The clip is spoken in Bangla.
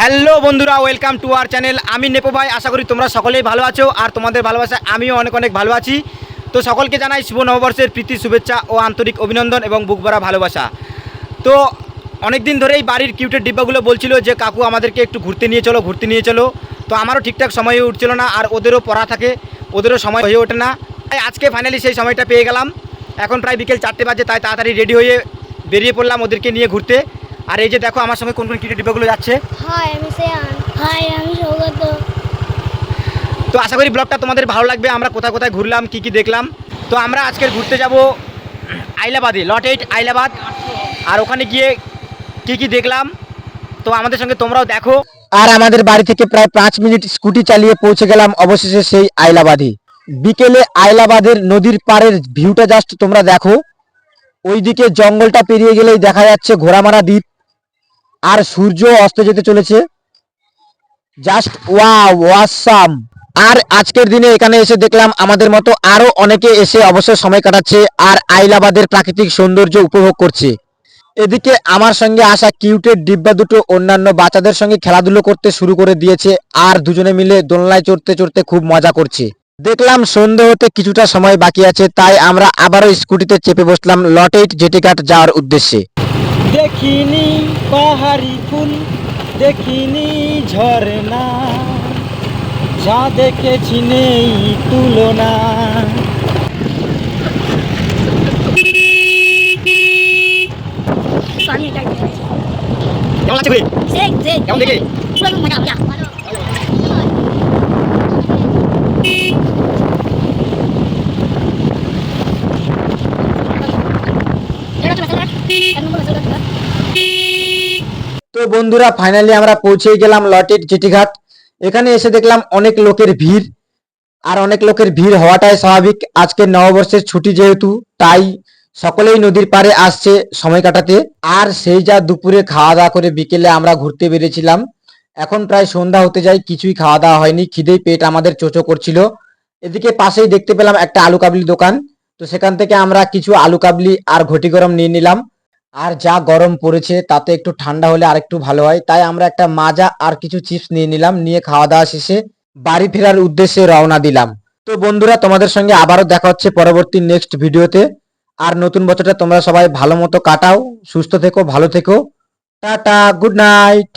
হ্যালো বন্ধুরা, ওয়েলকাম টু আওয়ার চ্যানেল। আমি নেপো ভাই, আশা করি তোমরা সকলেই ভালো আছো আর তোমাদের ভালোবাসায় আমিও অনেক অনেক ভালো আছি। তো সকলকে জানাই শুভ নববর্ষের প্রীতি, শুভেচ্ছা ও আন্তরিক অভিনন্দন এবং বুক ভরা ভালোবাসা। তো অনেক দিন ধরেই বাড়ির কিউটের ডিব্বাগুলো বলছিল যে, কাকু, আমাদেরকে একটু ঘুরতে নিয়ে চলো, ঘুরতে নিয়ে চলো। তো আমারও ঠিকঠাক সময় উঠছিল না, আর ওদেরও পড়া থাকে, ওদেরও সময় হয়ে ওঠে না। তাই আজকে ফাইনালি সেই সময়টা পেয়ে গেলাম। এখন প্রায় বিকেল চারটে বাজে, তাই তাড়াতাড়ি রেডি হয়ে বেরিয়ে পড়লাম ওদেরকে নিয়ে ঘুরতে। আর এই যে দেখো আমার সঙ্গে কোন কোন কিউটের ডিব্বাগুলো যাচ্ছে। হাই আমি সেয়ান হাই আমি সৌগত তো আশা করি ব্লগটা তোমাদের ভালো লাগবে। আমরা কোথায় কোথায় ঘুরলাম কি কি দেখলাম। তো আমরা আজকের ঘুরতে যাব আইলাবাদে লট এইট আইলাবাদ। আর ওখানে গিয়ে কি কি দেখলাম তো আমাদের সঙ্গে তোমরাও দেখো। আর আমাদের বাড়ি থেকে প্রায় পাঁচ মিনিট স্কুটি চালিয়ে পৌঁছে গেলাম অবশেষে সেই আইলাবাদে। বিকেলে আইলাবাদের নদীর পাড়ের ভিউটা জাস্ট তোমরা দেখো। ওইদিকে জঙ্গলটা পেরিয়ে গেলেই দেখা যাচ্ছে ঘোড়ামারা দ্বীপ। আর সূর্য অস্ত যেতে চলেছে। জাস্ট ওয়া ওয়াসাম আর আজকের দিনে এখানে এসে দেখলাম আমাদের মতো আরও অনেকে এসে অবসর সময় কাটাচ্ছে আর আইলাবাদের প্রাকৃতিক সৌন্দর্য উপভোগ করছে। এদিকে আমার সঙ্গে আসা কিউটের ডিব্বা দুটো অন্যান্য বাচ্চাদের সঙ্গে খেলাধুলো করতে শুরু করে দিয়েছে আর দুজনে মিলে দোলনায় চড়তে চড়তে খুব মজা করছে। দেখলাম সন্ধে হতে কিছুটা সময় বাকি আছে, তাই আমরা আবারও স্কুটিতে চেপে বসলাম লটেট জেটিঘাট যাওয়ার উদ্দেশ্যে। দেখিনি পাহাড়ি ফুল দেখিনি ঝরনা যা দেখেছি নেই তুলনা। পানি টাইট কেমন আছে ঘুরে সেক সেক কেমন দেখে পুরো মজা মজা তো বন্ধুরা ফাইনালি আমরা পৌঁছে গেলাম লটেট জেটিঘাট এখানে এসে দেখলাম অনেক লোকের ভিড়, আর অনেক লোকের ভিড় হওয়াটাই স্বাভাবিক। আজকে নববর্ষের ছুটি যেহেতু, তাই সকলেই নদীর পাড়ে আসছে সময় কাটাতে। আর সেই যা দুপুরে খাওয়া দাওয়া করে বিকেলে আমরা ঘুরতে বেরিয়েছিলাম। এখন প্রায় সন্ধ্যা হতে যায়, কিছুই খাওয়া দাওয়া হয়নি, খিদেই পেট আমাদের চোচো করছিল। এদিকে পাশেই দেখতে পেলাম একটা আলু কাবলি দোকান। তো সেখান থেকে আমরা কিছু আলু কাবলি আর ঘটি গরম নিয়ে নিলাম। আর যা গরম পড়েছে তাতে একটু ঠান্ডা হলে আর একটু ভালো হয়। তাই আমরা একটা মাজা আর কিছু চিপস নিয়ে নিলাম, নিয়ে খাওয়া দাওয়া শেষে বাড়ি ফেরার উদ্দেশ্যে রওনা দিলাম। তো বন্ধুরা, তোমাদের সঙ্গে আবারও দেখা হচ্ছে পরবর্তী নেক্সট ভিডিওতে আর নতুন বছরটা তোমরা সবাই ভালো মতো কাটাও, সুস্থ থেকো, ভালো থেকো। Tata good night